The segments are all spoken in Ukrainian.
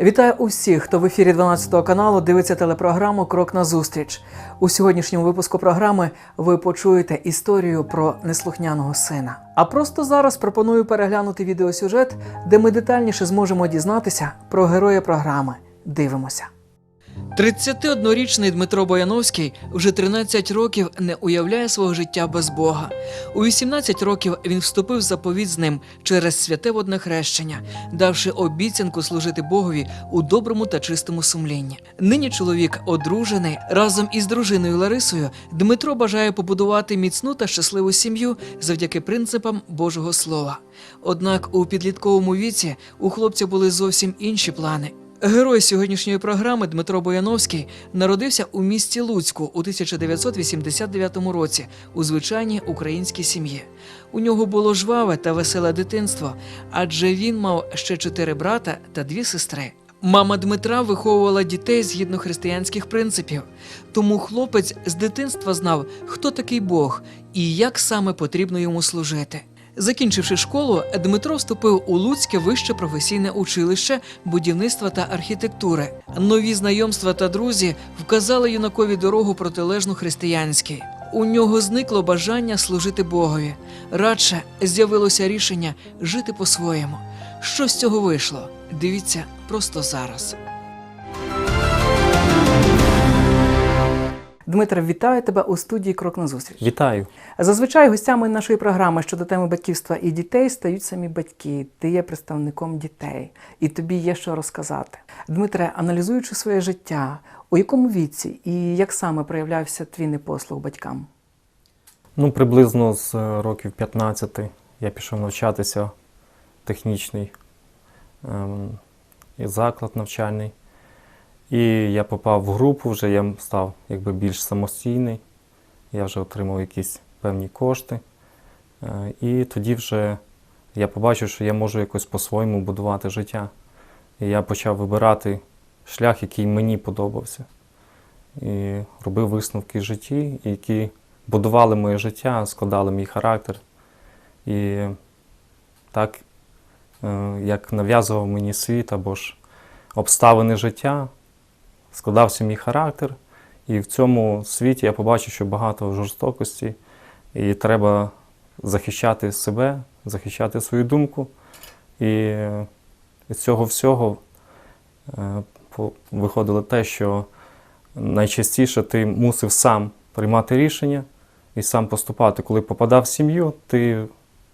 Вітаю усіх, хто в ефірі 12 каналу дивиться телепрограму Крок на зустріч. У сьогоднішньому випуску програми ви почуєте історію про неслухняного сина. А просто зараз пропоную переглянути відеосюжет, де ми детальніше зможемо дізнатися про героя програми. Дивимося. 31-річний Дмитро Бояновський вже 13 років не уявляє свого життя без Бога. У 18 років він вступив в заповіт з ним через святе водне хрещення, давши обіцянку служити Богові у доброму та чистому сумлінні. Нині чоловік одружений разом із дружиною Ларисою. Дмитро бажає побудувати міцну та щасливу сім'ю завдяки принципам Божого Слова. Однак у підлітковому віці у хлопця були зовсім інші плани. Герой сьогоднішньої програми Дмитро Бояновський народився у місті Луцьку у 1989 році у звичайній українській сім'ї. У нього було жваве та веселе дитинство, адже він мав ще чотири брата та дві сестри. Мама Дмитра виховувала дітей згідно християнських принципів, тому хлопець з дитинства знав, хто такий Бог і як саме потрібно йому служити. Закінчивши школу, Дмитро вступив у Луцьке вище професійне училище будівництва та архітектури. Нові знайомства та друзі вказали юнакові дорогу протилежну християнській. У нього зникло бажання служити Богові. Радше з'явилося рішення жити по-своєму. Що з цього вийшло? Дивіться просто зараз. Дмитро, вітаю тебе у студії Крок на зустріч. Вітаю. Зазвичай гостями нашої програми щодо теми батьківства і дітей стають самі батьки. Ти є представником дітей, і тобі є що розказати. Дмитре, аналізуючи своє життя, у якому віці і як саме проявлявся твій непослух батькам? Ну, приблизно з е, років 15 я пішов навчатися технічний ем, і заклад навчальний. І я попав в групу, вже я став якби більш самостійний. Я вже отримав якісь певні кошти. Е, І тоді вже я побачив, що я можу якось по-своєму будувати життя. І я почав вибирати шлях, який мені подобався. І робив висновки в житті, які будували моє життя, складали мій характер. І так, е, як нав'язував мені світ або ж обставини життя, складався мій характер. І в цьому світі я побачив, що багато жорстокості, і треба захищати себе, захищати свою думку. І з цього всього е, виходило те, що найчастіше ти мусив сам приймати рішення і сам поступати. Коли попадав в сім'ю, ти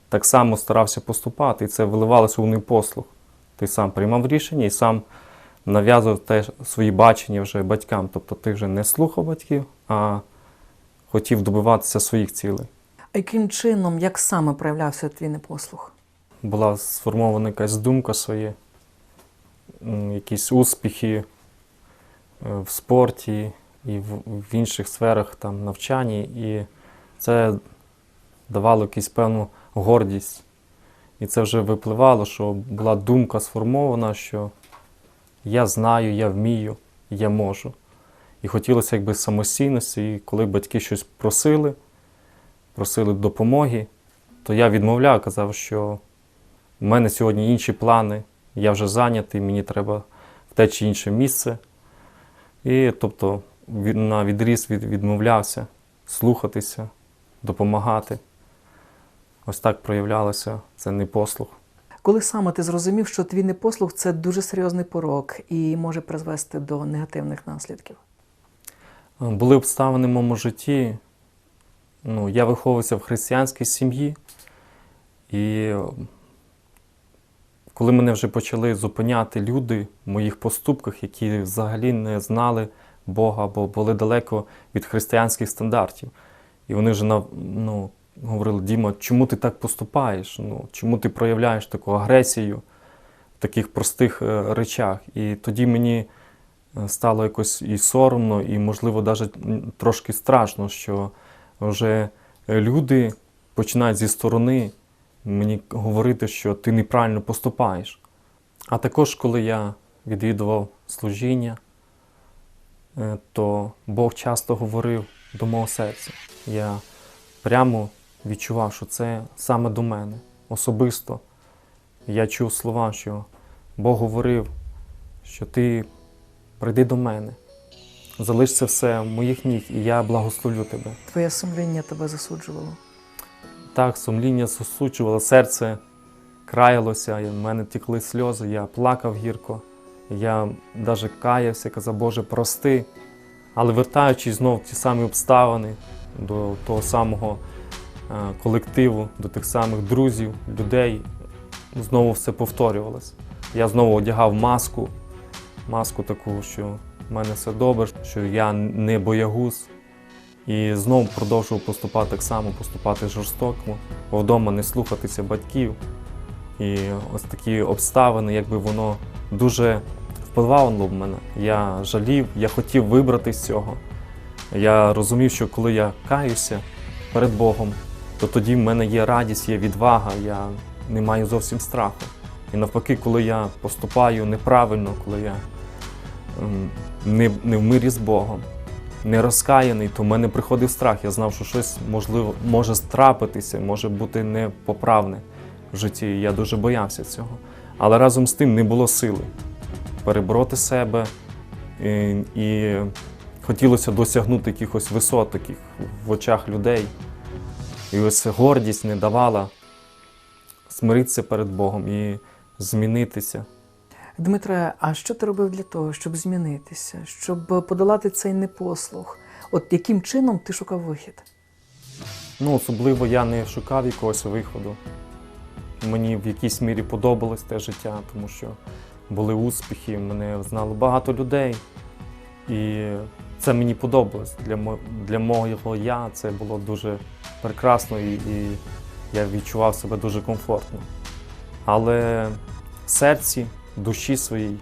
так само старався поступати, і це виливалося у непослух. Ти сам приймав рішення і сам нав'язував те свої бачення вже батькам. Тобто ти вже не слухав батьків, а хотів добиватися своїх цілей. А яким чином, як саме проявлявся твій непослух? Була сформована якась думка своя, якісь успіхи е, в спорті і в, інших сферах там, навчанні, і це давало якусь певну гордість. І це вже випливало, що була думка сформована, що я знаю, я вмію, я можу. І хотілося якби самостійності, і коли батьки щось просили, просили допомоги, то я відмовляв, казав, що в мене сьогодні інші плани, я вже зайнятий, мені треба в те чи інше місце. І тобто на відріз від, відмовлявся слухатися, допомагати. Ось так проявлялося це непослух. Коли саме ти зрозумів, що твій непослух це дуже серйозний порок і може призвести до негативних наслідків? Були обставини в моєму житті. Ну, я виховувався в християнській сім'ї, і коли мене вже почали зупиняти люди в моїх поступках, які взагалі не знали Бога або були далеко від християнських стандартів. І вони вже ну, говорили: Діма, чому ти так поступаєш? Ну, чому ти проявляєш таку агресію в таких простих е, речах? І тоді мені е, стало якось і соромно, і, можливо, навіть трошки страшно, що вже люди починають зі сторони мені говорити, що ти неправильно поступаєш. А також, коли я відвідував служіння, е, то Бог часто говорив до мого серця. Я прямо відчував, що це саме до мене особисто. Я чув слова, що Бог говорив, що ти прийди до мене, залиш це все в моїх ніг, і я благословлю тебе. Твоє сумління тебе засуджувало. Так, сумління засучувало, серце краялося, і в мене тікли сльози, я плакав гірко. Я навіть каявся, казав, Боже, прости. Але вертаючись знов в ті самі обставини, до того самого колективу, до тих самих друзів, людей, знову все повторювалося. Я знову одягав маску, маску таку, що в мене все добре, що я не боягуз. І знову продовжував поступати так само, поступати жорстоко, вдома не слухатися батьків. І ось такі обставини, якби воно дуже впливало на мене. Я жалів, я хотів вибрати з цього. Я розумів, що коли я каюся перед Богом, то тоді в мене є радість, є відвага, я не маю зовсім страху. І навпаки, коли я поступаю неправильно, коли я ем, не, не в мирі з Богом, не розкаяний, то в мене приходив страх. Я знав, що щось можливо може трапитися, може бути непоправне в житті. Я дуже боявся цього. Але разом з тим не було сили перебороти себе і, і хотілося досягнути якихось висот таких в очах людей. І ось гордість не давала смиритися перед Богом і змінитися. Дмитре, а що ти робив для того, щоб змінитися, щоб подолати цей непослух? От яким чином ти шукав вихід? Ну, особливо я не шукав якогось виходу. Мені в якійсь мірі подобалось те життя, тому що були успіхи, мене знало багато людей. І це мені подобалось. Для, для мого я це було дуже прекрасно і, і я відчував себе дуже комфортно. Але в серці, душі своїй,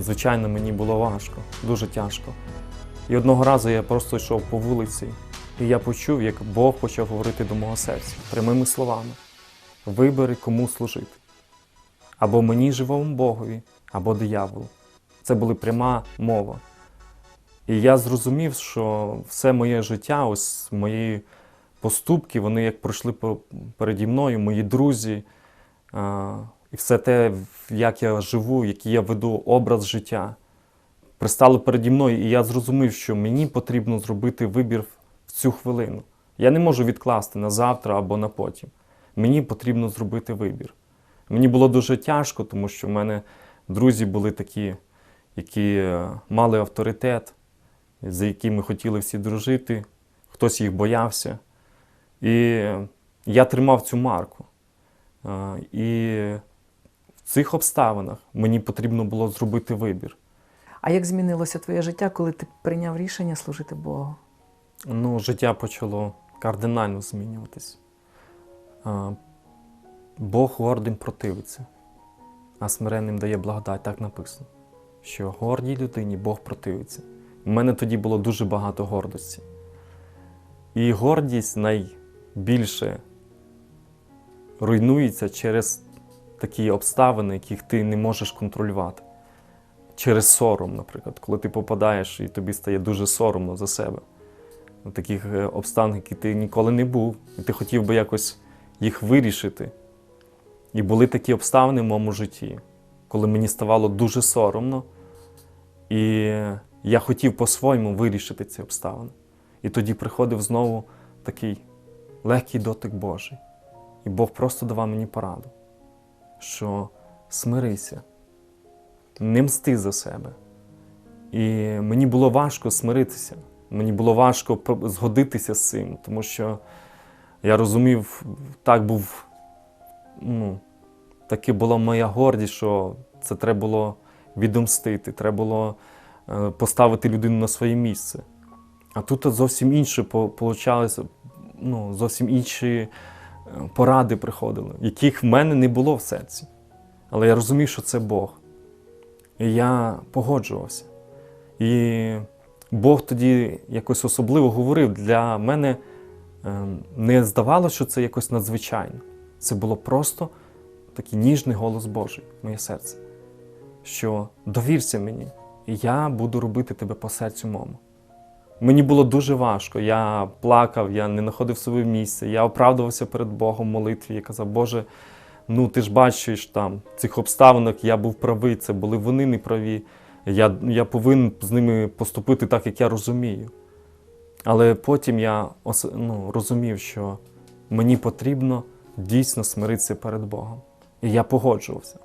звичайно, мені було важко, дуже тяжко. І одного разу я просто йшов по вулиці, і я почув, як Бог почав говорити до мого серця прямими словами: вибери, кому служити. Або мені живому Богові, або дияволу. Це була пряма мова. І я зрозумів, що все моє життя, ось мої поступки, вони як пройшли переді мною, мої друзі, і все те, як я живу, який я веду образ життя, пристали переді мною, і я зрозумів, що мені потрібно зробити вибір в цю хвилину. Я не можу відкласти на завтра або на потім. Мені потрібно зробити вибір. Мені було дуже тяжко, тому що в мене друзі були такі, які е, мали авторитет, за якими хотіли всі дружити, хтось їх боявся. І я тримав цю марку. І в цих обставинах мені потрібно було зробити вибір. А як змінилося твоє життя, коли ти прийняв рішення служити Богу? Ну, життя почало кардинально змінюватись. Бог гордим противиться, а смиренним дає благодать, так написано. Що гордій людині Бог противиться. У мене тоді було дуже багато гордості. І гордість найбільше руйнується через такі обставини, яких ти не можеш контролювати. Через сором, наприклад, коли ти попадаєш і тобі стає дуже соромно за себе. Таких е, обставин, які ти ніколи не був, і ти хотів би якось їх вирішити. І були такі обставини в моєму житті, коли мені ставало дуже соромно, і я хотів по-своєму вирішити ці обставини. І тоді приходив знову такий легкий дотик Божий. І Бог просто давав мені пораду, що смирися, не мсти за себе. І мені було важко смиритися. Мені було важко згодитися з цим, тому що я розумів, так був, ну, таки була моя гордість, що це треба було відомстити, треба було е, поставити людину на своє місце. А тут зовсім інше получалося, ну, зовсім інші е, поради приходили, яких в мене не було в серці. Але я розумів, що це Бог. І я погоджувався. І Бог тоді якось особливо говорив для мене. ем, Не здавалося, що це якось надзвичайно. Це було просто такий ніжний голос Божий моє серце. Що довірся мені, і я буду робити тебе по серцю моєму. Мені було дуже важко. Я плакав, я не знаходив собі місця, я оправдувався перед Богом в молитві. Я казав, Боже, ну ти ж бачиш там цих обставинах я був правий, це були вони не праві. Я, я повинен з ними поступити так, як я розумію. Але потім я ну, розумів, що мені потрібно дійсно смиритися перед Богом. І я погоджувався.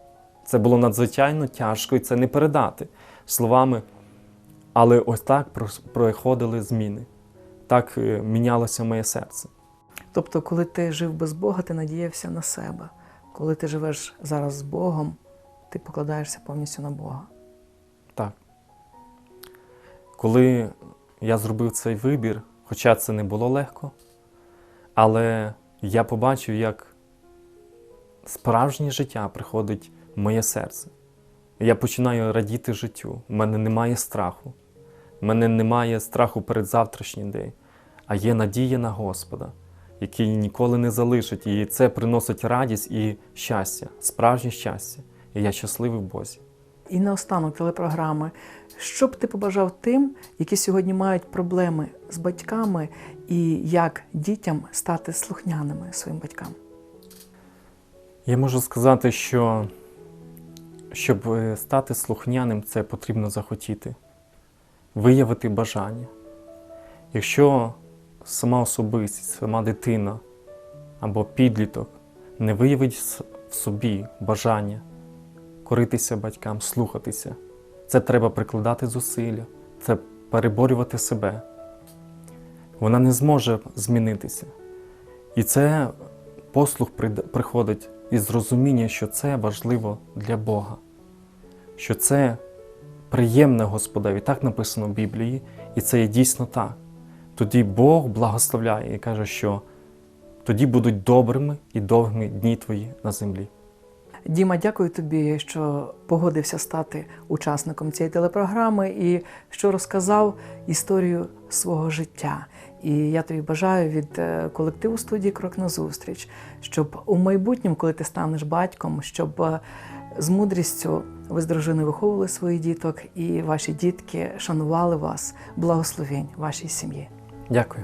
Це було надзвичайно тяжко, і це не передати словами. Але ось так проходили зміни. Так е, мінялося моє серце. Тобто, коли ти жив без Бога, ти надіявся на себе. Коли ти живеш зараз з Богом, ти покладаєшся повністю на Бога. Так. Коли я зробив цей вибір, хоча це не було легко, але я побачив, як справжнє життя приходить в моє серце. Я починаю радіти життю. У мене немає страху. У мене немає страху перед завтрашнім день, а є надія на Господа, який ніколи не залишить. І це приносить радість і щастя, справжнє щастя. І я щасливий в Бозі. І наостанок телепрограми, що б ти побажав тим, які сьогодні мають проблеми з батьками, і як дітям стати слухняними своїм батькам? Я можу сказати, що щоб е, стати слухняним, це потрібно захотіти, виявити бажання. Якщо сама особистість, сама дитина або підліток не виявить в собі бажання коритися батькам, слухатися, це треба прикладати зусилля, це переборювати себе. Вона не зможе змінитися. І це послух приходить із розуміння, що це важливо для Бога, що це приємне Господеві. Так написано в Біблії, і це є дійсно так. Тоді Бог благословляє і каже, що тоді будуть добрими і довгими дні твої на землі. Діма, дякую тобі, що погодився стати учасником цієї телепрограми і що розказав історію свого життя. І я тобі бажаю від е, колективу студії Крок на зустріч, щоб у майбутньому, коли ти станеш батьком, щоб е, з мудрістю ви з дружиною виховували своїх діток, і ваші дітки шанували вас, благословень вашій сім'ї. Дякую.